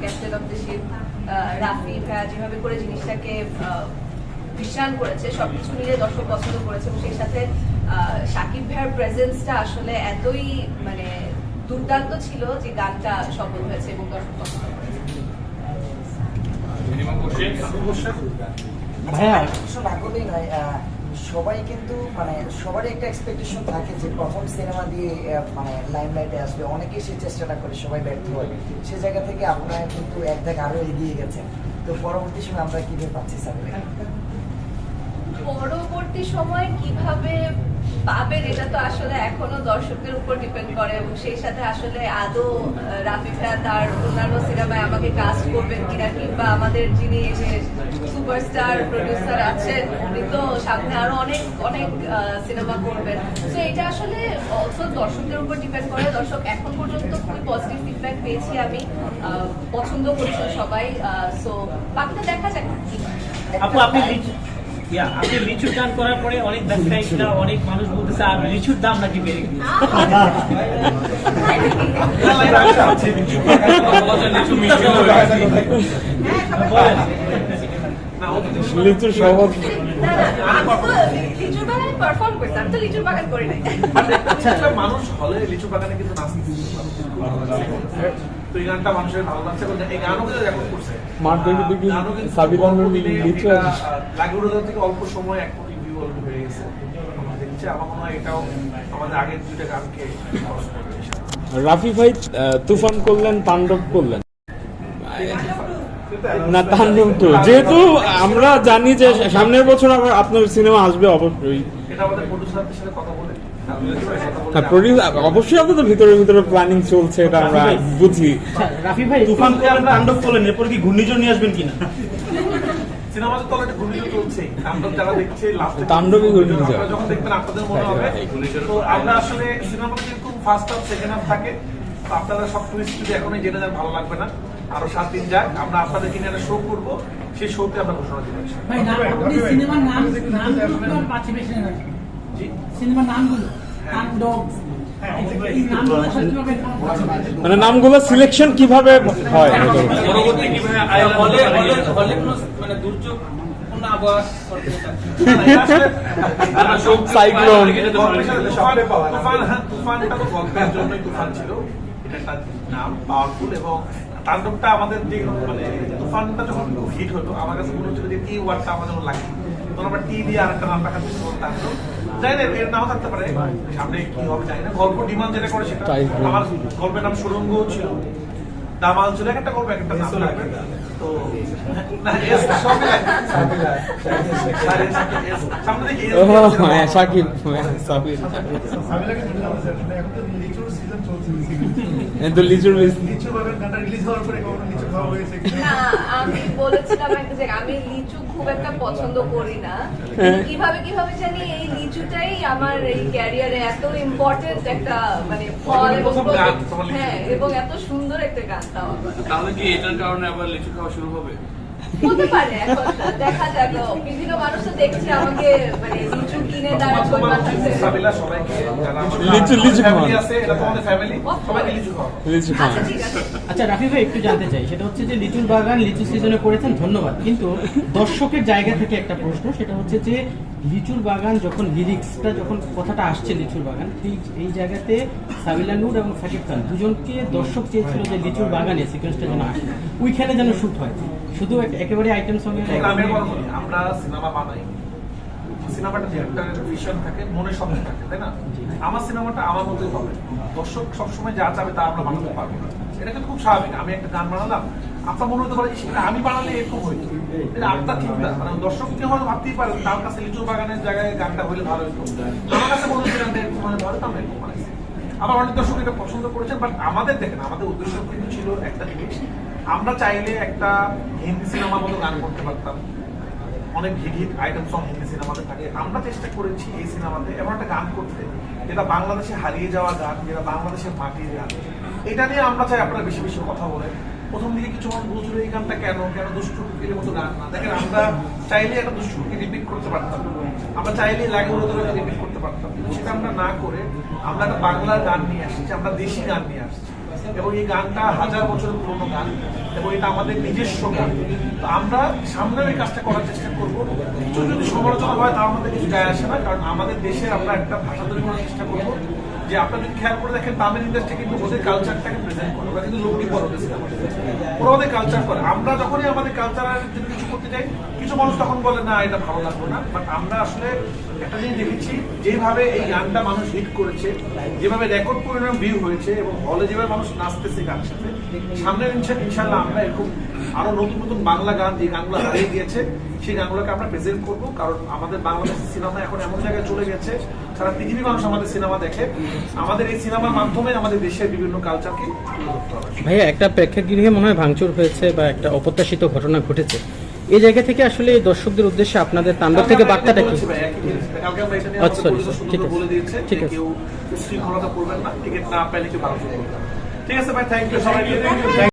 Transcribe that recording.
Captain of the ship Rafi ভাইয়া যেভাবে করে জিনিসটাকে আহ, বিশ্বায়ন করেছে সবকিছু মিলে দর্শক পছন্দ করেছে এবং সেই সাথে শাকিব ভাইয়ার প্রেজেন্সটা আসলে এতই মানে দুর্দান্ত ছিল যে গানটা সফল হয়েছে এবং দর্শক পছন্দ করেছে। ভাইয়া সবাই কিন্তু মানে সবারই একটা এক্সপেকটেশন থাকে যে প্রথম সিনেমা দিয়ে মানে লাইমলাইটে আসবে। অনেকেই সেই চেষ্টাটা করে, সবাই ব্যর্থ হয়। সে জায়গা থেকে আপনারা কিন্তু এক ধাপ আরও এগিয়ে গেছেন তো পরবর্তী সময় আমরা কীভাবে পাচ্ছি স্যার পরবর্তী সময় কীভাবে পাবেন, এটা তো আসলে এখনও দর্শকদের উপর ডিপেন্ড করে এবং সেই সাথে আসলে আদৌ রাফি তার অন্যান্য সিনেমায় আমাকে কাস্ট করবেন কিনা কিংবা আমাদের যিনি সুপারস্টার প্রডিউসার আছেন, উনি তো সামনে আরও অনেক অনেক সিনেমা করবেন। তো এটা আসলে অলসো দর্শকদের উপর ডিপেন্ড করে। দর্শক এখন পর্যন্ত খুবই পজিটিভ ফিডব্যাক পেয়েছি আমি পছন্দ করছেন সবাই সো বাকিটা দেখা যাক। আপু, আপনি আপনি লিচুর গান করার পরে অনেক ব্যবসায়িকরা অনেক মানুষ বলতেছে আর লিচুর দাম নাকি বেড়ে গেছে? লিচু সহজ নাই। আচ্ছা মানুষ হলে লিচু বাগানে কিন্তু নাচতে তো এই গানটা মানুষের ভালো লাগছে এবং এই গানও কিন্তু রেকর্ড করছে। মাঠ দেখে দেখি গানও কিন্তু সাবিনা অল্প নুর দিনে লিচু এটা, আছে। আহ, থেকে অল্প সময় এক কোটি ভিউ অলরেডি হয়ে গেছে। আমরা আমার মনে হয় এটাও আমাদের আগের দুইটা গানকে রাফি ভাই তুফান করলেন তাণ্ডব করলেন। না তাণ্ডব তো। যেহেতু আমরা জানি যে সামনের বছর আবার আপনার সিনেমা আসবে অবশ্যই। এটা আমাদের প্রডিউসারদের সাথে কথা বলে অবশ্যই আপনাদের ভিতরে ভিতরে প্ল্যানিং চলছে এটা আমরা বুঝি। রাফি ভাই তুফান তাণ্ডব করলেন এরপর কি ঘূর্ণিঝড় নিয়ে আসবেন কিনা? সিনেমাতে তো একটা ঘূর্ণিঝড় চলছে। আমরা যারা দেখছি লাস্ট তাণ্ডবই ঘূর্ণিঝড়। যখন দেখবেন আপনাদের মনে হবে। তো আমরা আসলে সিনেমাটা কিন্তু ফার্স্ট হাফ সেকেন্ড হাফ থাকে। তো আপনারা সব টুরিস্ট যদি এখনই জেনে যান ভালো লাগবে না। আরও সাত দিন যাক আমরা আপনাদেরকে নিয়ে একটা শো করব। সেই শোতে আমরা ঘোষণা দিব ভাই সিনেমার নাম সিনেমার নামগুলো? এই? মানে নামগুলো সিলেকশন কীভাবে হয়? হলে হলে হলে মানে সাইক্লোন ছিল একটা নাম পাওয়ারফুল এবং তাণ্ডবটা আমাদের যে মানে তুফানটা যখন হিট হতো আমার কাছে মনে হচ্ছিল যে টি ওয়ার্ডটা আমাদের লাগে আমরা টি দিয়ে নাম রাখার চেষ্টা করতাম তাণ্ডব না এর থাকতে পারে। সামনে কি হবে জানি না। গল্প ডিমান্ড যেটা করে সেটা। আমার গল্পের নাম সুরঙ্গ ছিল। দামাল ছিল এক একটা এক একটা নাম লাগবে তো না এস সবই লাগে সামনে দেখি ও হ্যাঁ সাকিব হ্যাঁ, সাকিব। তো লিচুর বিজ- না, আমি বলেছিলাম একটা জায়গায়, আমি লিচু খুব একটা পছন্দ করি না। হ্যাঁ। কীভাবে কীভাবে জানি এই লিচুটাই আমার এই ক্যারিয়ারে এত ইম্পর্টেন্ট একটা মানে ফল এবং লিচু। হ্যাঁ এবং এত সুন্দর একটা গান তাও আবার। তাহলে কি এটার কারণে আবার লিচু খাওয়া শুরু হবে হতে পারে এখন দেখা যাক বিভিন্ন মানুষ তো দেখছে আমাকে মানে আচ্ছা ঠিক আচ্ছা রাফি ভাই একটু জানতে চাই। সেটা হচ্ছে যে লিচুর বাগান লিচু সিজনে করেছেন ধন্যবাদ। কিন্তু দর্শকের জায়গা থেকে একটা প্রশ্ন সেটা হচ্ছে যে লিচুর বাগান যখন লিরিক্সটা যখন কথাটা আসছে লিচুর বাগান এই এই জায়গাতে সাবিলা নূর এবং সাকিব খান দুজনকে দর্শক চেয়েছিল যে লিচুর বাগানে সিকোয়েন্সটা যেন আসে। ওইখানে যেন শুট হয়। শুধু এক- একেবারে আইটেম সঙ্গে আমি আমরা সিনেমা বানাই সিনেমাটা ডিরেক্টরের ভিশন থাকে, মনে স্বপ্ন থাকে, তাই না? আমার সিনেমাটা আমার মতোই হবে। দর্শক সবসময় যা চাবে তা আমরা বানাতে পারব। এটা কিন্তু খুব স্বাভাবিক। আমি একটা গান বানালাম আপনার মনে হতে পারে আমি বানালে এরকম হইতো। আপনার চিন্তা মানে দর্শককে হয়তো ভাবতেই পারেন তার কাছে লিচু বাগানের জায়গায় গানটা হলে ভালো আমার কাছে মনে হচ্ছে মানে আবার অনেক দর্শক এটা পছন্দ করেছেন, বাট আমাদের দেখেন, আমাদের উদ্দেশ্য কিন্তু ছিল একটা জিনিস। আমরা চাইলে একটা হিন্দি সিনেমার মতো গান করতে পারতাম। অনেক hit hit item song Hindi সিনেমাতে থাকে। আমরা চেষ্টা করেছি এই সিনেমাতে এমন একটা গান করতে, যেটা বাংলাদেশে হারিয়ে যাওয়া গান, যেটা বাংলাদেশের মাটির গান। এটা নিয়ে আমরা চাই আপনারা বেশি বেশি কথা বলেন। প্রথম দিকে কিছু মানুষ বলছিল, এই গানটা কেন? কেন দুষ্টু কুকির মতো গান না? দেখেন, আমরা চাইলে একটা দুষ্টু কুকি রিপিট করতে পারতাম। আমরা চাইলে লাগে উড়ে রিপিট করতে পারতাম। কিন্তু সেটা আমরা না করে আমরা একটা বাংলার গান নিয়ে আসছি, আমরা দেশি গান নিয়ে আসছি। এবং এই গানটা হাজার বছরের পুরনো গান এবং এটা আমাদের নিজস্ব গান। তো আমরা সামনের এই কাজটা করার চেষ্টা করব। কিছু যদি সমালোচনা হয়, তার মধ্যে কিছু যায় আসে না, কারণ আমাদের দেশে আমরা একটা ভাষা তৈরি করার চেষ্টা করব। যে আপনারা যদি খেয়াল করে দেখেন, তামিল ইন্ডাস্ট্রি কিন্তু ওদের কালচারটাকে প্রেজেন্ট করে, ওরা কিন্তু লোকটি পর ওদের সিনেমা ওরা ওদের কালচার করে। আমরা যখনই আমাদের কালচারের জন্য কিছু করতে যাই কিছু মানুষ তখন বলে, না, এটা ভালো লাগবে না। বাট আমরা আসলে একটা জিনিস দেখেছি, যেভাবে এই গানটা মানুষ হিট করেছে, যেভাবে রেকর্ড পরিমাণ ভিউ হয়েছে এবং হলে যেভাবে মানুষ নাচতেছে গানের সাথে ইনশা- ইনশাল্লাহ আমরা এরকম আরও নতুন নতুন বাংলা গান যে গানগুলো হারিয়ে গিয়েছে, সেই গানগুলোকে আমরা প্রেজেন্ট করব, কারণ আমাদের বাংলাদেশের সিনেমা এখন এমন জায়গায় চলে গেছে, সারা পৃথিবীর মানুষ আমাদের সিনেমা দেখে। আমাদের এই সিনেমার মাধ্যমে আমাদের দেশের বিভিন্ন কালচারকে ভাইয়া, একটা প্রেক্ষাগৃহে মনে হয় ভাঙচুর হয়েছে বা একটা অপ্রত্যাশিত ঘটনা ঘটেছে। এই জায়গা থেকে আসলে এই দর্শকদের উদ্দেশ্যে আপনাদের তাণ্ডব থেকে বার্তাটা কি? আচ্ছা, ঠিক আছে। ঠিক আছে। ঠিক আছে ভাই থ্যাংক ইউ